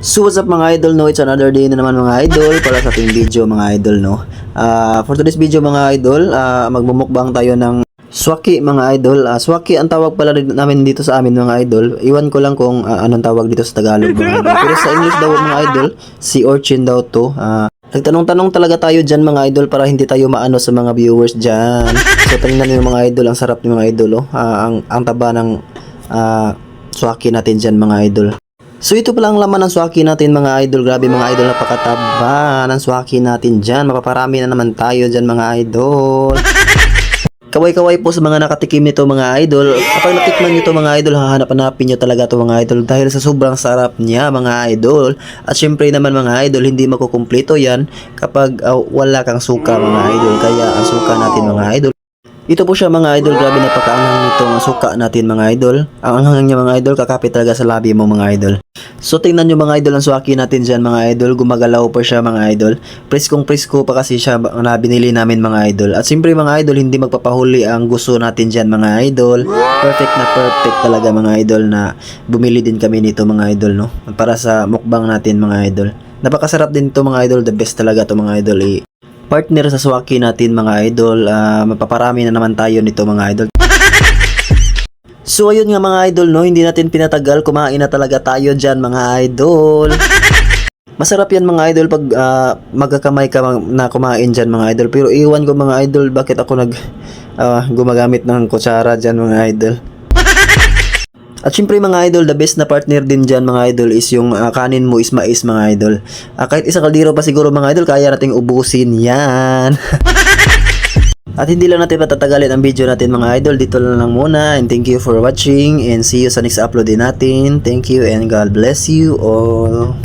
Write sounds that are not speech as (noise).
So what's up mga idol no, it's another day na naman mga idol para sa ating video mga idol no. Ah, for today's video mga idol, ah, magmumukbang tayo ng swaki mga idol. Ah, swaki ang tawag pala rin namin dito sa amin mga idol. Iwan ko lang kung ah, anong tawag dito sa Tagalog mga idol. Pero sa English daw mga idol, si Orchin daw to. Ah, Nagtanong-tanong talaga tayo dyan mga idol para hindi tayo maano sa mga viewers dyan. So tingnan niyo mga idol, ang sarap ng mga idol oh. Ah, ang, ang taba ng ah, swaki natin dyan mga idol. So ito pala ang laman ng swaki natin mga idol. Grabe mga idol, napakataba ng swaki natin dyan. Mapaparami na naman tayo dyan mga idol. (laughs) Kaway-kaway po sa mga nakatikim nito mga idol. Kapag natikman nyo to mga idol, hahanap-hanapin nyo talaga to mga idol dahil sa sobrang sarap niya mga idol. At syempre naman mga idol, hindi makukumpleto yan kapag ah, wala kang suka mga idol. Kaya ang suka natin mga idol. Ito po siya mga idol, grabe napakaanghang nito ang suka natin mga idol. Ang anghang niya mga idol, kakapit talaga sa labi mo mga idol. So tingnan nyo mga idol ang swaki natin dyan mga idol, gumagalaw pa siya mga idol. Preskong presko pa kasi siya na binili namin mga idol. At siyempre mga idol, hindi magpapahuli ang gusto natin dyan mga idol. Perfect na perfect talaga mga idol na bumili din kami nito mga idol no. Para sa mukbang natin mga idol. Napakasarap din to mga idol, the best talaga to mga idol. Eh, partner sa swaki natin mga idol. Ah, mapaparami na naman tayo nito mga idol. (laughs) So ayun nga mga idol no, hindi natin pinatagal, kumain na talaga tayo dyan mga idol. (laughs) Masarap yan mga idol pag ah, magkakamay ka na kumain dyan mga idol. Pero iwan ko mga idol, bakit ako nag ah, gumagamit ng kutsara dyan mga idol. At syempre mga idol, the best na partner din dyan mga idol is yung ah, kanin mo is mais mga idol. Ah, kahit isang kaldero pa siguro mga idol, kaya nating ubusin yan. (laughs) At hindi lang natin patatagalin ang video natin mga idol. Dito lang lang muna. And thank you for watching. And see you sa next upload din natin. Thank you and God bless you all.